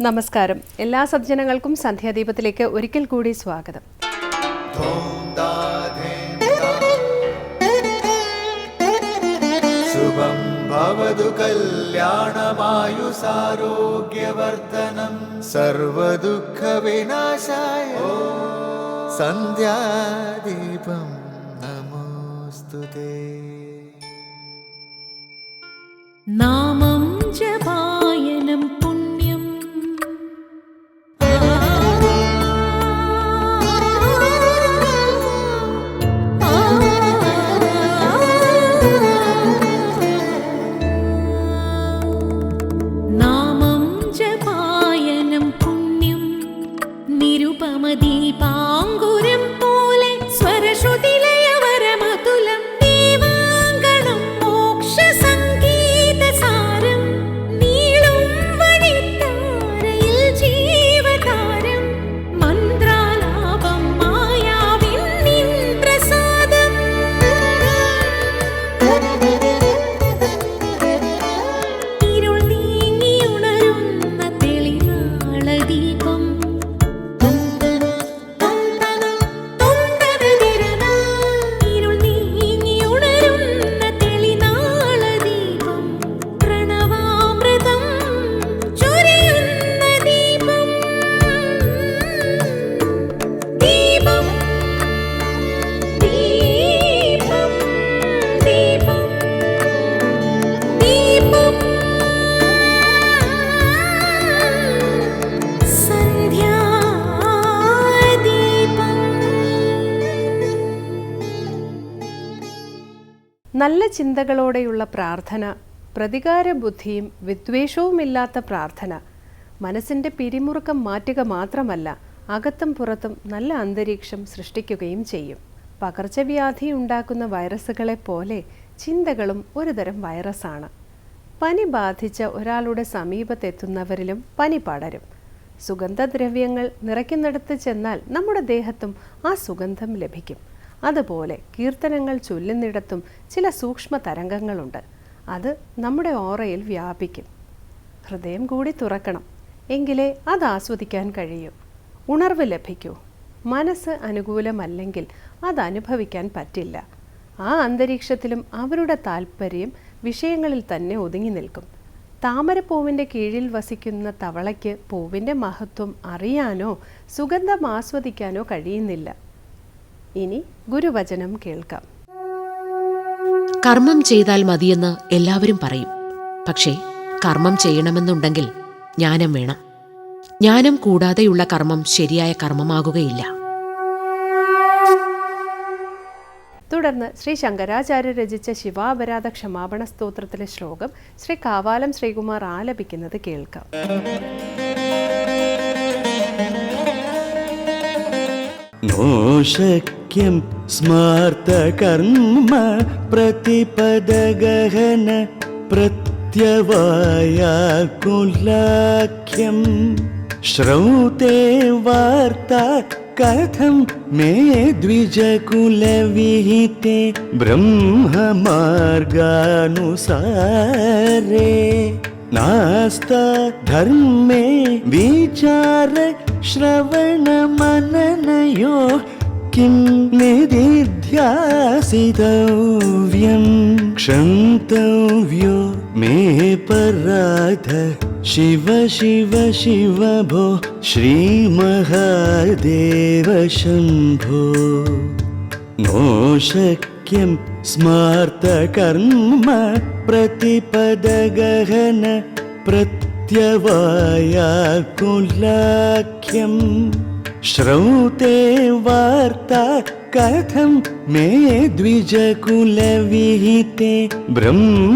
നമസ്കാരം. എല്ലാ സജ്ജനങ്ങൾക്കും സന്ധ്യാദീപത്തിലേക്ക് ഒരിക്കൽ കൂടി സ്വാഗതം. ശുഭം ഭവതു സന്ധ്യാദീപം നമോസ്തുതേ. നാമം ജപാ ചിന്തകളോടെയുള്ള പ്രാർത്ഥന പ്രതികാര ബുദ്ധിയും വിദ്വേഷവുമില്ലാത്ത പ്രാർത്ഥന മനസ്സിന്റെ പിരിമുറുക്കം മാറ്റുക മാത്രമല്ല അകത്തും പുറത്തും നല്ല അന്തരീക്ഷം സൃഷ്ടിക്കുകയും ചെയ്യും. പകർച്ചവ്യാധി ഉണ്ടാക്കുന്ന വൈറസുകളെ പോലെ ചിന്തകളും ഒരുതരം വൈറസാണ്. പനി ബാധിച്ച ഒരാളുടെ സമീപത്തെത്തുന്നവരിലും പനി പടരും. സുഗന്ധദ്രവ്യങ്ങൾ നിറയ്ക്കുന്നിടത്ത് ചെന്നാൽ നമ്മുടെ ദേഹത്തും ആ സുഗന്ധം ലഭിക്കും. അതുപോലെ കീർത്തനങ്ങൾ ചൊല്ലുന്നിടത്തും ചില സൂക്ഷ്മ തരംഗങ്ങളുണ്ട്. അത് നമ്മുടെ ഓറയിൽ വ്യാപിക്കും. ഹൃദയം കൂടി തുറക്കണം എങ്കിലേ അത് ആസ്വദിക്കാൻ കഴിയൂ. ഉണർവ് ലഭിക്കൂ. മനസ്സ് അനുകൂലമല്ലെങ്കിൽ അത് അനുഭവിക്കാൻ പറ്റില്ല. ആ അന്തരീക്ഷത്തിലും അവരുടെ താല്പര്യം വിഷയങ്ങളിൽ തന്നെ ഒതുങ്ങി നിൽക്കും. താമരപ്പൂവിന്റെ കീഴിൽ വസിക്കുന്ന തവളയ്ക്ക് പൂവിന്റെ മഹത്വം അറിയാനോ സുഗന്ധം ആസ്വദിക്കാനോ കഴിയുന്നില്ല. ഇനി ഗുരുവചനം കേൾക്കാം. കർമ്മം ചെയ്താൽ മതിയെന്ന് എല്ലാവരും പറയും. പക്ഷേ കർമ്മം ചെയ്യണമെന്നുണ്ടെങ്കിൽ ജ്ഞാനം വേണം. ജ്ഞാനം കൂടാതെയുള്ള കർമ്മം ശരിയായ കർമ്മമാകുകയില്ല. തുടർന്ന് ശ്രീ ശങ്കരാചാര്യ രചിച്ച ശിവാപരാധ ക്ഷമാപണ സ്തോത്രത്തിലെ ശ്ലോകം ശ്രീ കാവാലം ശ്രീകുമാർ ആലപിക്കുന്നത് കേൾക്കാം. നോഷക്യം സ്മാർത്തകർമ്മ പ്രതിപദഗഹന പ്രത്യവായാകുലാഖ്യം ശ്രൗതേ വാർത്ത കഥം മേ ദ്വിജകുലവിഹിതേ ബ്രഹ്മമാർഗാനുസാരേ നാസ്ത ധർമ്മേ വിചാര श्रवणमननयो किं निदिध्यासितव्यं? क्षन्तव्यो मे पराध। शिव शिव शिव भो श्रीमहादेव शम्भो नो शक्यं स्मार्तकर्म प्रतिपदगहन प्रत्यवायाकुलाख्यं श्रौते वार्ता कथं मे द्विजकुलविहिते ब्रह्ममार्गानुसारे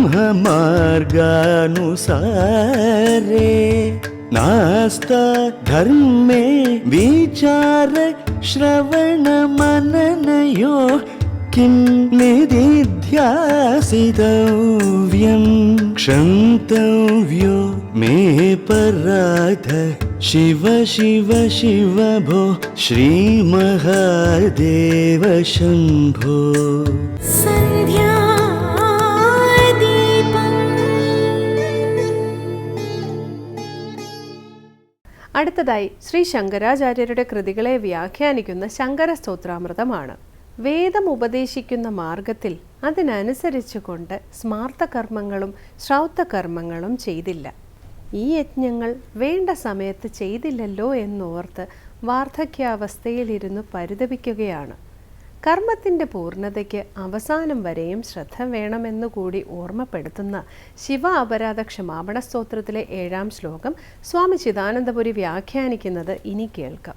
नास्ता धर्मे विचार श्रवणमननयो किं निदिध्यासितव्यं क्षन्तव्यो मे पराध शिव शिव शिव भो श्रीमहादेव शम्भो സന്ധ്യാ അടുത്തതായി ശ്രീ ശങ്കരാചാര്യരുടെ കൃതികളെ വ്യാഖ്യാനിക്കുന്ന ശങ്കര സ്തോത്രാമൃതമാണ് വേദം ഉപദേശിക്കുന്ന മാർഗത്തിൽ അതിനനുസരിച്ചുകൊണ്ട് സ്മാർത്ഥകർമ്മങ്ങളും ശ്രൗത്തകർമ്മങ്ങളും ചെയ്തില്ല. ഈ യജ്ഞങ്ങൾ വേണ്ട സമയത്ത് ചെയ്തില്ലല്ലോ എന്നോർത്ത് വാർദ്ധക്യാവസ്ഥയിലിരുന്ന് പരിതപിക്കുകയാണ്. കർമ്മത്തിന്റെ പൂർണതയ്ക്ക് അവസാനം വരെയും ശ്രദ്ധ വേണമെന്നുകൂടി ഓർമ്മപ്പെടുത്തുന്ന ശിവ അപരാധ ക്ഷമാപണ സ്തോത്രത്തിലെ ഏഴാം ശ്ലോകം സ്വാമി ചിദാനന്ദപുരി വ്യാഖ്യാനിക്കുന്നത് ഇനി കേൾക്കാം.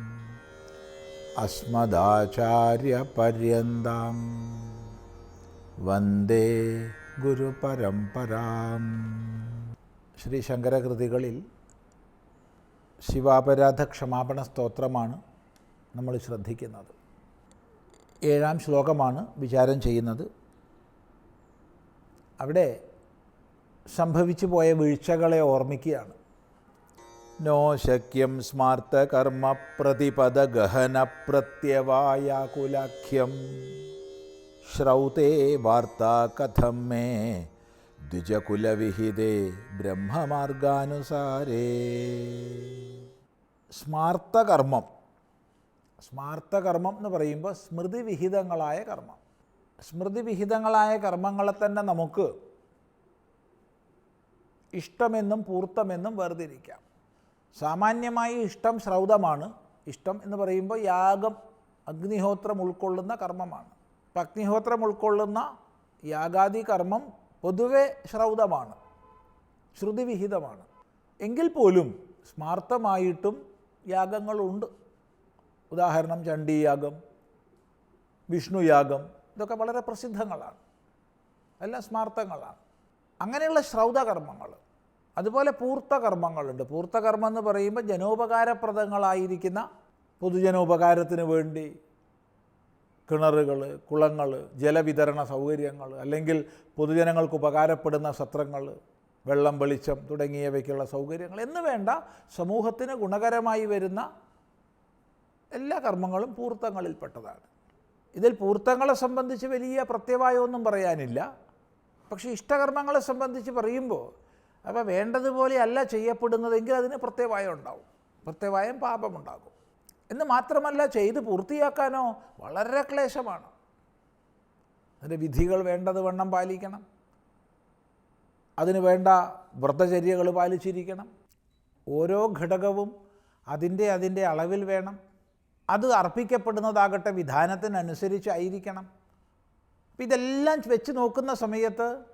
अस्मदाचार्यपर्यन्तां വന്ദേ ഗുരുപരമ്പരാം ശ്രീ ശങ്കരകൃതികളിൽ ശിവാപരാധ ക്ഷമാപണ സ്തോത്രമാണ് നമ്മൾ ശ്രദ്ധിക്കുന്നത് ഏഴാം ശ്ലോകമാണ് വിചാരം ചെയ്യുന്നത് അവിടെ സംഭവിച്ചു പോയ വീഴ്ചകളെ ഓർമ്മിക്കുകയാണ് നോ ശക്യം സ്മാർത്തകർമ്മ പ്രതിപദഗഹന പ്രത്യവായാകുലാഖ്യം ശ്രൗതേ വാർത്താ കഥം മേ ദ്വിജകുലവിഹിതേ ബ്രഹ്മമാർഗാനുസാരേ സ്മാർത്തകർമ്മം സ്മാർത്തകർമ്മം എന്ന് പറയുമ്പോൾ സ്മൃതിവിഹിതങ്ങളായ കർമ്മം. സ്മൃതിവിഹിതങ്ങളായ കർമ്മങ്ങളെ തന്നെ നമുക്ക് ഇഷ്ടമെന്നും പൂർത്തമെന്നും വേർതിരിക്കാം. സാമാന്യമായി ഇഷ്ടം ശ്രൗതമാണ് ഇഷ്ടം എന്ന് പറയുമ്പോൾ യാഗം അഗ്നിഹോത്രം ഉൾക്കൊള്ളുന്ന കർമ്മമാണ്. അപ്പം അഗ്നിഹോത്രം ഉൾക്കൊള്ളുന്ന യാഗാദി കർമ്മം പൊതുവെ ശ്രൗതമാണ് ശ്രുതിവിഹിതമാണ് എങ്കിൽ പോലും സ്മാർത്ഥമായിട്ടും യാഗങ്ങളുണ്ട് ഉദാഹരണം ചണ്ഡീയാഗം വിഷ്ണുയാഗം ഇതൊക്കെ വളരെ പ്രസിദ്ധങ്ങളാണ്. എല്ലാം സ്മാർത്ഥങ്ങളാണ്. അങ്ങനെയുള്ള ശ്രൗതകർമ്മങ്ങൾ അതുപോലെ പൂർത്ത കർമ്മങ്ങളുണ്ട് പൂർത്ത കർമ്മം എന്ന് പറയുമ്പോൾ ജനോപകാരപ്രദങ്ങളായിരിക്കുന്ന പൊതുജനോപകാരത്തിന് വേണ്ടി കിണറുകൾ കുളങ്ങൾ ജലവിതരണ സൗകര്യങ്ങൾ അല്ലെങ്കിൽ പൊതുജനങ്ങൾക്ക് ഉപകാരപ്പെടുന്ന സത്രങ്ങൾ വെള്ളം വെളിച്ചം തുടങ്ങിയവയ്ക്കുള്ള സൗകര്യങ്ങൾ എന്ന് വേണ്ട സമൂഹത്തിന് ഗുണകരമായി വരുന്ന എല്ലാ കർമ്മങ്ങളും പൂർത്തങ്ങളിൽപ്പെട്ടതാണ്. ഇതിൽ പൂർത്തങ്ങളെ സംബന്ധിച്ച് വലിയ പ്രത്യവായമൊന്നും പറയാനില്ല. പക്ഷേ ഇഷ്ടകർമ്മങ്ങളെ സംബന്ധിച്ച് പറയുമ്പോൾ അപ്പോൾ വേണ്ടതുപോലെ അല്ല ചെയ്യപ്പെടുന്നതെങ്കിൽ അതിന് പ്രത്യവായം ഉണ്ടാവും. പ്രത്യവായം പാപമുണ്ടാകും എന്ന് മാത്രമല്ല ചെയ്ത് പൂർത്തിയാക്കാനോ വളരെ ക്ലേശമാണ്. അതിന്റെ വിധികൾ വേണ്ടത് വണ്ണം പാലിക്കണം. അതിന് വേണ്ട വ്രതചര്യകൾ പാലിച്ചിരിക്കണം. ഓരോ ഘടകവും അതിന്റെ അതിന്റെ അളവിൽ വേണം. അത് അർപ്പിക്കപ്പെടുന്നതാകട്ടെ വിധാനത്തിനനുസരിച്ചായിരിക്കണം. ഇതെല്ലാം വെച്ച് നോക്കുന്ന സമയത്ത്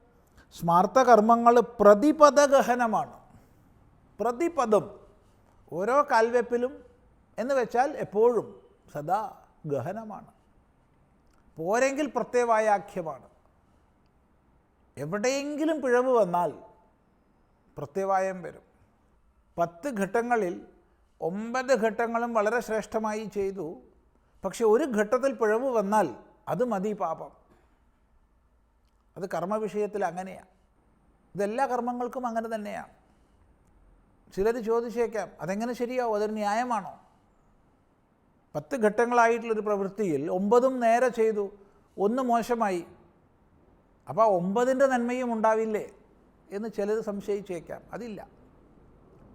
സ്മാർത്ഥകർമ്മങ്ങൾ പ്രതിപദഗഹനമാണ്. പ്രതിപദം ഓരോ കാൽവെപ്പിലും എന്ന് വെച്ചാൽ എപ്പോഴും സദാ ഗഹനമാണ്. പോരെങ്കിൽ പ്രത്യവായാഖ്യമാണ്. എവിടെയെങ്കിലും പിഴവ് വന്നാൽ പ്രത്യവായം വരും. പത്ത് ഘട്ടങ്ങളിൽ ഒമ്പത് ഘട്ടങ്ങളും വളരെ ശ്രേഷ്ഠമായി ചെയ്തു. പക്ഷെ ഒരു ഘട്ടത്തിൽ പിഴവ് വന്നാൽ അത് മതി പാപം. അത് കർമ്മവിഷയത്തിൽ അങ്ങനെയാണ് ഇതെല്ലാ കർമ്മങ്ങൾക്കും അങ്ങനെ തന്നെയാണ് ചിലർ ചോദിച്ചേക്കാം അതെങ്ങനെ ശരിയാവും? അതൊരു ന്യായമാണോ? പത്ത് ഘട്ടങ്ങളായിട്ടുള്ളൊരു പ്രവൃത്തിയിൽ ഒമ്പതും നേരെ ചെയ്തു ഒന്ന് മോശമായി. അപ്പോൾ ഒമ്പതിന്റെ നന്മയും ഉണ്ടാവില്ലേ എന്ന് ചിലർ സംശയിച്ചേക്കാം. അതില്ല.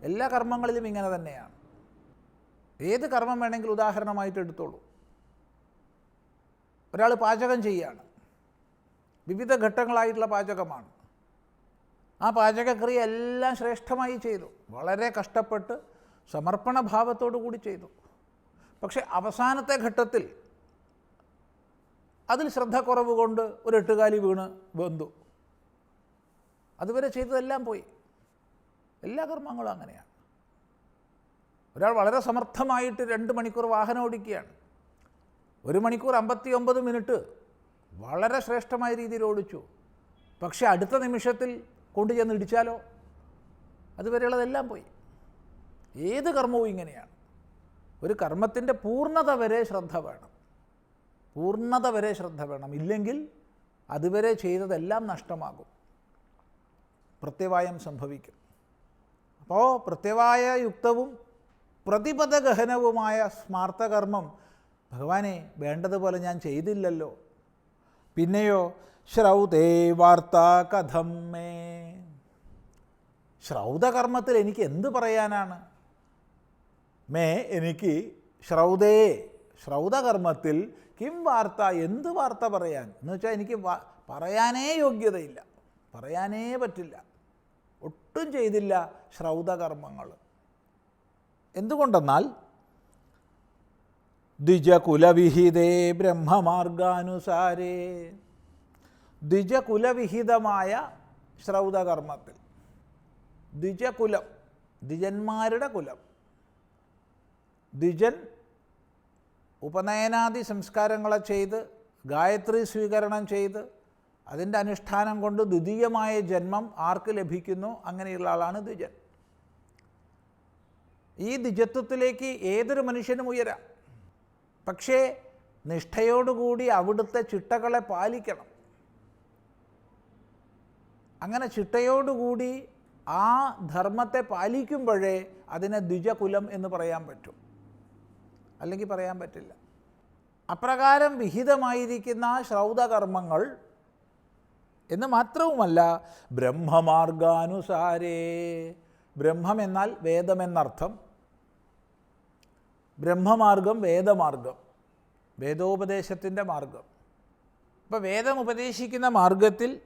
എല്ലാ കർമ്മങ്ങളിലും ഇങ്ങനെ തന്നെയാണ് ഏത് കർമ്മം വേണമെങ്കിൽ ഉദാഹരണമായിട്ട് എടുത്തോളൂ. ഒരാൾ പാചകം ചെയ്യുകയാണ് വിവിധ ഘട്ടങ്ങളായിട്ടുള്ള പാചകമാണ്. ആ പാചകക്രിയ എല്ലാം ശ്രേഷ്ഠമായി ചെയ്തു. വളരെ കഷ്ടപ്പെട്ട് സമർപ്പണ ഭാവത്തോടു കൂടി ചെയ്തു. പക്ഷേ അവസാനത്തെ ഘട്ടത്തിൽ അതിൽ ശ്രദ്ധക്കുറവ് കൊണ്ട് ഒരു എട്ടുകാലി വീണ് വെന്തു. അതുവരെ ചെയ്തതെല്ലാം പോയി. എല്ലാ കർമ്മങ്ങളും അങ്ങനെയാണ്. ഒരാൾ വളരെ സമർത്ഥമായിട്ട് രണ്ട് മണിക്കൂർ വാഹനം ഓടിക്കുകയാണ്. ഒരു മണിക്കൂർ അമ്പത്തി ഒമ്പത് മിനിറ്റ് വളരെ ശ്രേഷ്ഠമായ രീതിയിൽ ഓടിച്ചു. പക്ഷെ അടുത്ത നിമിഷത്തിൽ കൊണ്ടു ചെന്ന് ഇടിച്ചാലോ? അതുവരെയുള്ളതെല്ലാം പോയി. ഏത് കർമ്മവും ഇങ്ങനെയാണ്. ഒരു കർമ്മത്തിന്റെ പൂർണത വരെ ശ്രദ്ധ വേണം. പൂർണത വരെ ശ്രദ്ധ വേണം. ഇല്ലെങ്കിൽ അതുവരെ ചെയ്തതെല്ലാം നഷ്ടമാകും. പ്രത്യവായം സംഭവിക്കും. അപ്പോൾ പ്രത്യവായ യുക്തവും പ്രതിപദഗഹനവുമായ സ്മാർത്ഥകർമ്മം ഭഗവാനെ വേണ്ടതുപോലെ ഞാൻ ചെയ്തില്ലല്ലോ. പിന്നെയോ ശ്രൗതേ വാർത്ത കഥമ്മേ ശ്രൗതകർമ്മത്തിൽ എനിക്ക് എന്ത് പറയാനാണ്? മേ എനിക്ക് ശ്രൗതേ ശ്രൗതകർമ്മത്തിൽ കിം വാർത്ത എന്ത് വാർത്ത പറയാൻ? എന്ന് വെച്ചാൽ എനിക്ക് പറയാനേ യോഗ്യതയില്ല. പറയാനേ പറ്റില്ല. ഒട്ടും ചെയ്തില്ല ശ്രൗതകർമ്മങ്ങൾ. എന്തുകൊണ്ടെന്നാൽ ദ്വിജകുലവിഹിതേ ബ്രഹ്മമാർഗാനുസാരേ. ദ്വിജകുലവിഹിതമായ ശ്രൗതകർമ്മത്തിൽ. ദ്വിജകുലം ദ്വിജന്മാരുടെ കുലം. ദ്വിജൻ ഉപനയനാദി സംസ്കാരങ്ങളെ ചെയ്ത് ഗായത്രി സ്വീകരണം ചെയ്ത് അതിന്റെ അനുഷ്ഠാനം കൊണ്ട് ദ്വിതീയമായ ജന്മം ആർക്ക് ലഭിക്കുന്നു? അങ്ങനെയുള്ള ആളാണ് ദ്വിജൻ. ഈ ദ്വിജത്വത്തിലേക്ക് ഏതൊരു മനുഷ്യനും ഉയരാം. പക്ഷേ നിഷ്ഠയോടുകൂടി അവിടുത്തെ ചിട്ടകളെ പാലിക്കണം. അങ്ങനെ ചിട്ടയോടുകൂടി ആ ധർമ്മത്തെ പാലിക്കുമ്പോഴേ അതിനെ ദ്വിജകുലം എന്ന് പറയാൻ പറ്റും. അല്ലെങ്കിൽ പറയാൻ പറ്റില്ല. അപ്രകാരം വിഹിതമായിരിക്കുന്ന ശ്രൗതകർമ്മങ്ങൾ എന്ന് മാത്രവുമല്ല ബ്രഹ്മമാർഗാനുസാരേ. ബ്രഹ്മം എന്നാൽ വേദമെന്നർത്ഥം. ബ്രഹ്മമാർഗം വേദമാർഗം വേദോപദേശത്തിന്റെ മാർഗം. ഇപ്പോൾ വേദം ഉപദേശിക്കുന്ന മാർഗത്തിൽ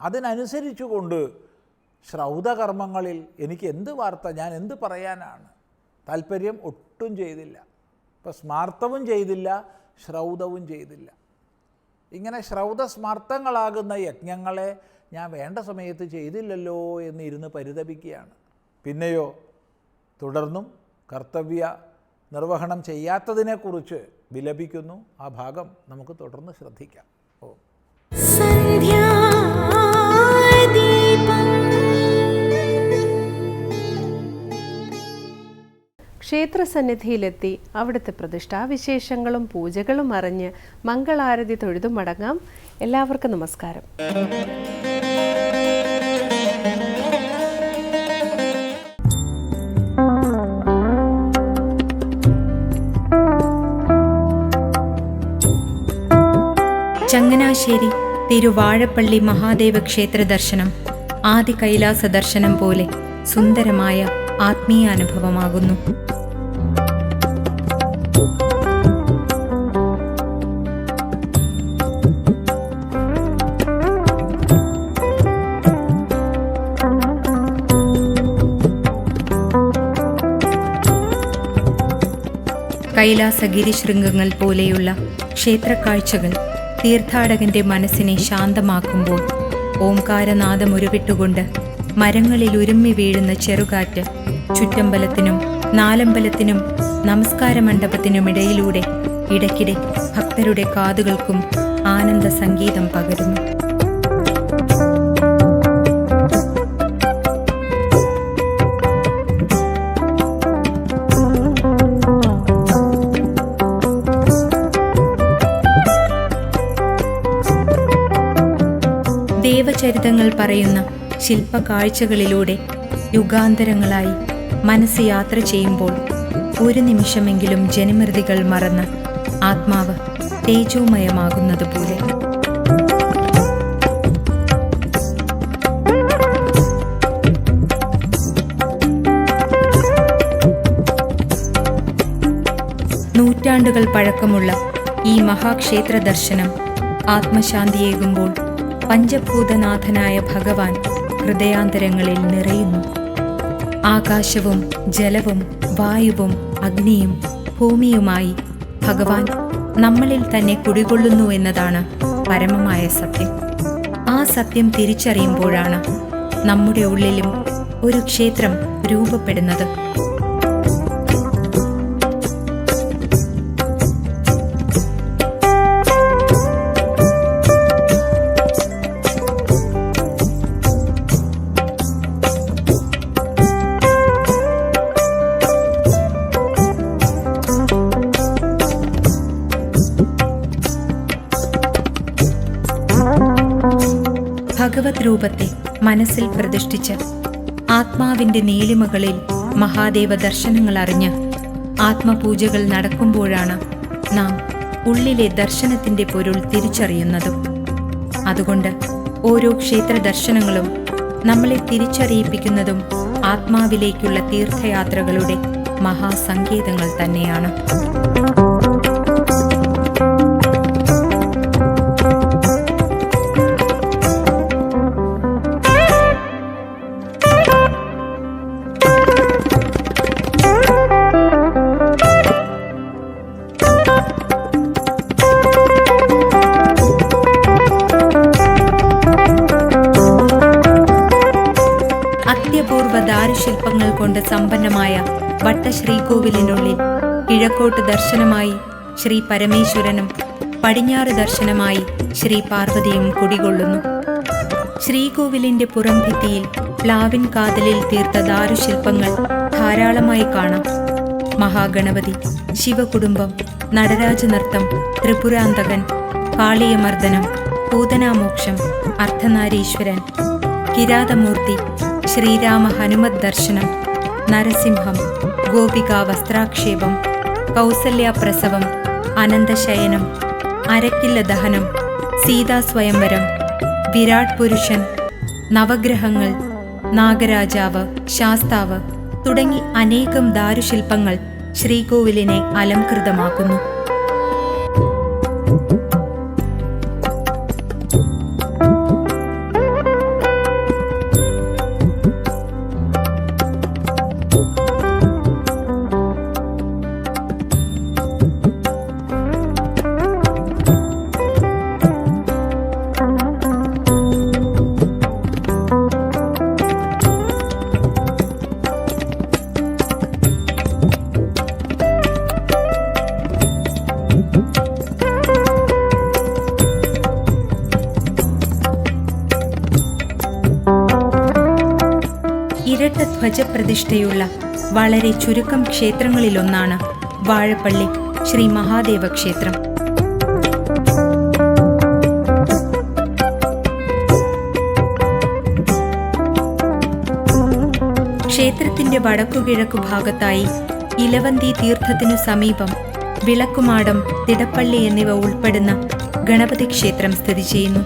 അതിനനുസരിച്ചുകൊണ്ട് ശ്രൗതകർമ്മങ്ങളിൽ എനിക്ക് എന്ത് വാർത്ത ഞാൻ എന്ത് പറയാനാണ്? താല്പര്യം ഒട്ടും ചെയ്തില്ല. ഇപ്പോൾ സ്മാർത്ഥവും ചെയ്തില്ല ശ്രൗതവും ചെയ്തില്ല. ഇങ്ങനെ ശ്രൗതസ്മാർത്ഥങ്ങളാകുന്ന യജ്ഞങ്ങളെ ഞാൻ വേണ്ട സമയത്ത് ചെയ്തില്ലല്ലോ എന്നിരുന്ന് പരിതപിക്കുകയാണ്. പിന്നെയോ തുടർന്നും കർത്തവ്യ നിർവഹണം ചെയ്യാത്തതിനെക്കുറിച്ച് വിലപിക്കുന്നു. ആ ഭാഗം നമുക്ക് തുടർന്ന് ശ്രദ്ധിക്കാം. ഓ. ക്ഷേത്രസന്നിധിയിലെത്തി അവിടുത്തെ പ്രതിഷ്ഠാവിശേഷങ്ങളും പൂജകളും അറിഞ്ഞ് മംഗളാരതി തൊഴുതു മടങ്ങാം എല്ലാവർക്കും നമസ്കാരം. ചങ്ങനാശ്ശേരി തിരുവാഴപ്പള്ളി മഹാദേവ ക്ഷേത്ര ദർശനം ആദി കൈലാസ ദർശനം പോലെ സുന്ദരമായ ആത്മീയ അനുഭവമാകുന്നു. കൈലാസഗിരി ശൃംഗങ്ങൾ പോലെയുള്ള ക്ഷേത്രക്കാഴ്ചകൾ തീർത്ഥാടകന്റെ മനസ്സിനെ ശാന്തമാക്കുമ്പോൾ ഓംകാരനാദം ഉരുവിട്ടുകൊണ്ട് മരങ്ങളിൽ ഉരുമ്മി വീഴുന്ന ചെറുകാറ്റ് ചുറ്റമ്പലത്തിനും നാലമ്പലത്തിനും നമസ്കാര മണ്ഡപത്തിനുമിടയിലൂടെ ഇടയ്ക്കിടെ ഭക്തരുടെ കാതുകൾക്കും ആനന്ദ സംഗീതം പകരുന്നു. ദേവചരിതങ്ങൾ പറയുന്ന ശില്പകാഴ്ചകളിലൂടെ യുഗാന്തരങ്ങളായി മനസ്സ് യാത്ര ചെയ്യുമ്പോൾ ഒരു നിമിഷമെങ്കിലും ജനമൃതികൾ മറന്ന് ആത്മാവ് തേജോമയമാകുന്നത് പോലെ. നൂറ്റാണ്ടുകൾ പഴക്കമുള്ള ഈ മഹാക്ഷേത്ര ദർശനം ആത്മശാന്തിയേകുമ്പോൾ പഞ്ചഭൂതനാഥനായ ഭഗവാൻ ഹൃദയാന്തരങ്ങളിൽ നിറയുന്നു. ആകാശവും ജലവും വായുവും അഗ്നിയും ഭൂമിയുമായി ഭഗവാൻ നമ്മളിൽ തന്നെ കുടികൊള്ളുന്നു എന്നതാണ് പരമമായ സത്യം. ആ സത്യം തിരിച്ചറിയുമ്പോഴാണ് നമ്മുടെ ഉള്ളിലും ഒരു ക്ഷേത്രം രൂപപ്പെടുന്നത്. ഭഗവത് രൂപത്തെ മനസ്സിൽ പ്രതിഷ്ഠിച്ച് ആത്മാവിന്റെ നീലിമകളിൽ മഹാദേവ ദർശനങ്ങൾ അറിഞ്ഞ് ആത്മപൂജകൾ നടക്കുമ്പോഴാണ് നാം ഉള്ളിലെ ദർശനത്തിന്റെ പൊരുൾ തിരിച്ചറിയുന്നതും. അതുകൊണ്ട് ഓരോ ക്ഷേത്ര ദർശനങ്ങളും നമ്മളെ തിരിച്ചറിയിപ്പിക്കുന്നതും ആത്മാവിലേക്കുള്ള തീർത്ഥയാത്രകളുടെ മഹാസങ്കേതങ്ങൾ തന്നെയാണ്. കൊണ്ട് സമ്പന്നമായ വട്ടശ്രീകോവിലിനുള്ളിൽ കിഴക്കോട്ട് ദർശനമായി ശ്രീ പരമേശ്വരനും പടിഞ്ഞാറ് ദർശനമായി ശ്രീ പാർവതിയും കുടികൊള്ളുന്നു. ശ്രീകോവിലിന്റെ പുറംഭിത്തിയിൽ പ്ലാവിൻ കാതലിൽ തീർത്ത ദാരുശില്പങ്ങൾ ധാരാളമായി കാണാം. മഹാഗണപതി ശിവകുടുംബം നടരാജ നൃത്തം ത്രിപുരാന്തകൻ കാളിയമർദ്ദനം പൂതനാമോക്ഷം അർദ്ധനാരീശ്വരൻ കിരാതമൂർത്തി ശ്രീരാമ ഹനുമത് ദർശനം നരസിംഹം ഗോപിക വസ്ത്രാക്ഷേപം കൗസല്യാപ്രസവം അനന്തശയനം അരക്കില്ല ദഹനം സീതാസ്വയംവരം വിരാട് പുരുഷൻ നവഗ്രഹങ്ങൾ നാഗരാജാവ് ശാസ്താവ് തുടങ്ങി അനേകം ദാരുശില്പങ്ങൾ ശ്രീകോവിലിനെ അലംകൃതമാക്കുന്നു. ധ്വജപ്രതിഷ്ഠയുള്ള വളരെ ചുരുക്കം ക്ഷേത്രങ്ങളിലൊന്നാണ് വാഴപ്പള്ളി ശ്രീ മഹാദേവ ക്ഷേത്രം. ക്ഷേത്രത്തിന്റെ വടക്കുകിഴക്കു ഭാഗത്തായി ഇലവന്തി തീർത്ഥത്തിനു സമീപം വിളക്കുമാടം തിടപ്പള്ളി എന്നിവ ഉൾപ്പെടുന്ന ഗണപതി ക്ഷേത്രം സ്ഥിതി ചെയ്യുന്നു.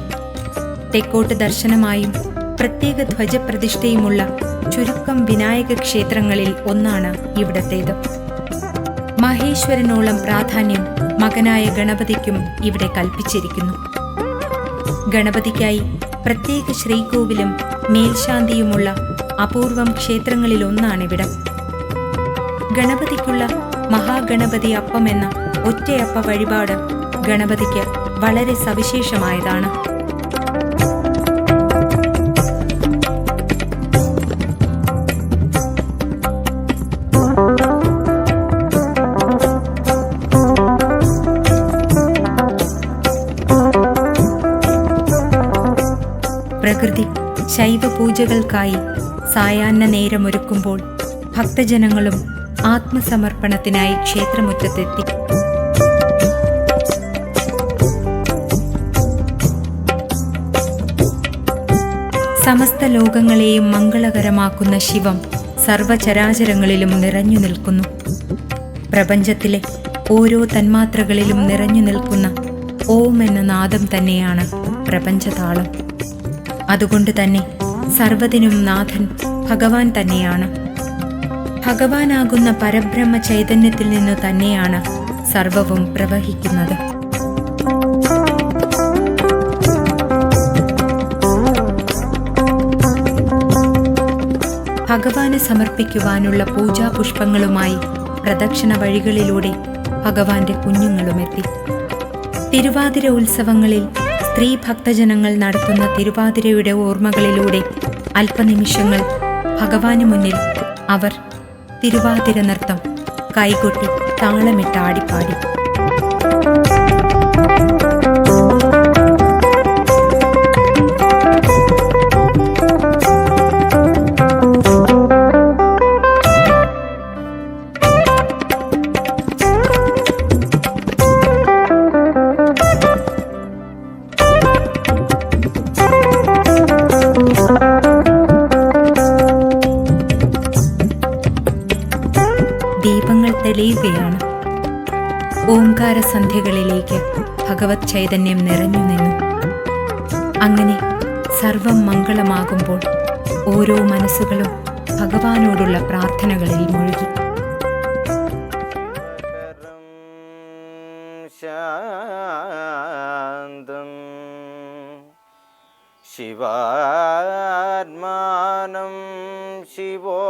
തെക്കോട്ട് ദർശനമായും പ്രത്യേക ധ്വജപ്രതിഷ്ഠയുമുള്ള ചുരുക്കം വിനായക ക്ഷേത്രങ്ങളിൽ ഒന്നാണ് ഇവിടത്തേത്. മഹേശ്വരനോളം പ്രാധാന്യം മകനായ ഗണപതിക്കും ഇവിടെ കൽപ്പിച്ചിരിക്കുന്നു. ഗണപതിക്കായി പ്രത്യേക ശ്രീകോവിലും മേൽശാന്തിയുമുള്ള അപൂർവം ക്ഷേത്രങ്ങളിലൊന്നാണിവിടം. ഗണപതിക്കുള്ള മഹാഗണപതി അപ്പം എന്ന ഒറ്റയപ്പ വഴിപാട് ഗണപതിക്ക് വളരെ സവിശേഷമായതാണ്. പ്രകൃതി ശൈവപൂജകൾക്കായി സായാഹ്ന നേരമൊരുക്കുമ്പോൾ ഭക്തജനങ്ങളും ആത്മസമർപ്പണത്തിനായി ക്ഷേത്രമുറ്റത്തെത്തി. സമസ്ത ലോകങ്ങളെയും മംഗളകരമാക്കുന്ന ശിവം സർവചരാചരങ്ങളിലും നിറഞ്ഞു നിൽക്കുന്നു. പ്രപഞ്ചത്തിലെ ഓരോ തന്മാത്രകളിലും നിറഞ്ഞു നിൽക്കുന്ന ഓം എന്ന നാദം തന്നെയാണ് പ്രപഞ്ചതാളം. അതുകൊണ്ട് തന്നെ സർവതിനും നാഥൻ ഭഗവാൻ തന്നെയാണ്. ഭഗവാനാകുന്ന പരബ്രഹ്മ ചൈതന്യത്തിൽ നിന്നു തന്നെയാണ് സർവവും പ്രവഹിക്കുന്നത്. ഭഗവാന് സമർപ്പിക്കുവാനുള്ള പൂജാപുഷ്പങ്ങളുമായി പ്രദക്ഷിണ വഴികളിലൂടെ ഭഗവാന്റെ കുഞ്ഞുങ്ങളുമെത്തി. തിരുവാതിര ഉത്സവങ്ങളിൽ സ്ത്രീ ഭക്തജനങ്ങൾ നടത്തുന്ന തിരുവാതിരയുടെ ഓർമ്മകളിലൂടെ അല്പനിമിഷങ്ങൾ ഭഗവാന് മുന്നിൽ അവർ തിരുവാതിര നൃത്തം കൈകൊട്ടി താളമിട്ട് ആടിപ്പാടി. ഓംകാര സന്ധ്യകളിലേക്ക് ഭഗവത് ചൈതന്യം നിറഞ്ഞു നിന്നു. അങ്ങനെ സർവം മംഗളമാകുമ്പോൾ ഓരോ മനസ്സുകളും ഭഗവാനോടുള്ള പ്രാർത്ഥനകളിൽ മുഴുകി. ശിവാത്മാനം ശിവോത്തമം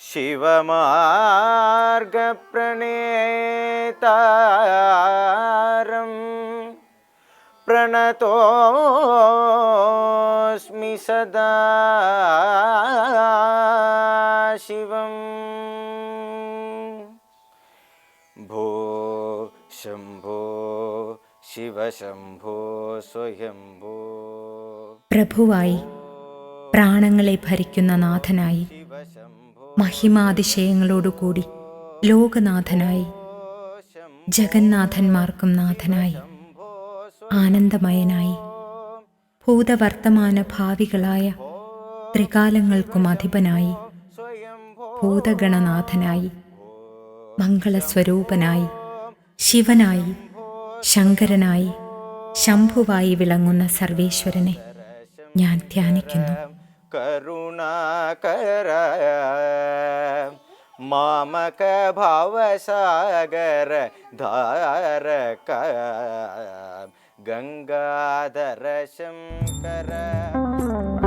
ശിവമാർഗപ്രണേതാരം പ്രണതോസ്മി സദാ ശിവം. ഭോ ശംഭോ ശിവശംഭോ സ്വയംഭോ. പ്രഭുവായി പ്രാണങ്ങളെ ഭരിക്കുന്ന നാഥനായി മഹിമാതിശയങ്ങളോടുകൂടി ലോകനാഥനായി ജഗന്നാഥന്മാർക്കും നാഥനായി ആനന്ദമയനായി ഭൂതവർത്തമാന ഭാവികളായ ത്രികാലങ്ങൾക്കും അധിപനായി ഭൂതഗണനാഥനായി മംഗളസ്വരൂപനായി ശിവനായി ശങ്കരനായി ശംഭുവായി വിളങ്ങുന്ന സർവേശ്വരനെ ഞാൻ ധ്യാനിക്കുന്നു. करुणा कर। मामक भाव सगर धार कर। गंगा दर्शन कर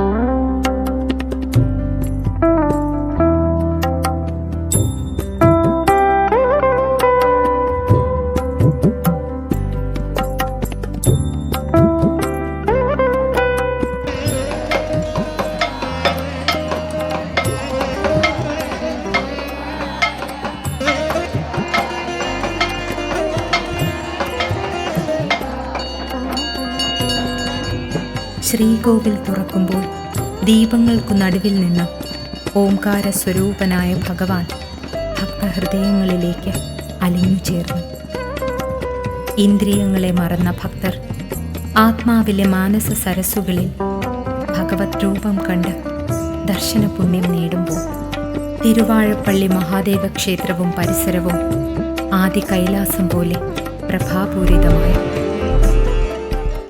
ശ്രീകോവിൽ തുറക്കുമ്പോൾ ദീപങ്ങൾക്കു നടുവിൽ നിന്ന് ഓംകാര സ്വരൂപനായ ഭഗവാൻ ഭക്തഹൃദയങ്ങളിലേക്ക് അലിഞ്ഞു ചേർന്നു. ഇന്ദ്രിയങ്ങളെ മറന്ന ഭക്തർ ആത്മാവിലെ മാനസ സരസുകളിൽ ഭഗവത് രൂപം കണ്ട് ദർശന പുണ്യം നേടുമ്പോൾ തിരുവാഴപ്പള്ളി മഹാദേവ ക്ഷേത്രവും പരിസരവും ആദി കൈലാസം പോലെ പ്രഭാപൂരിതമായി?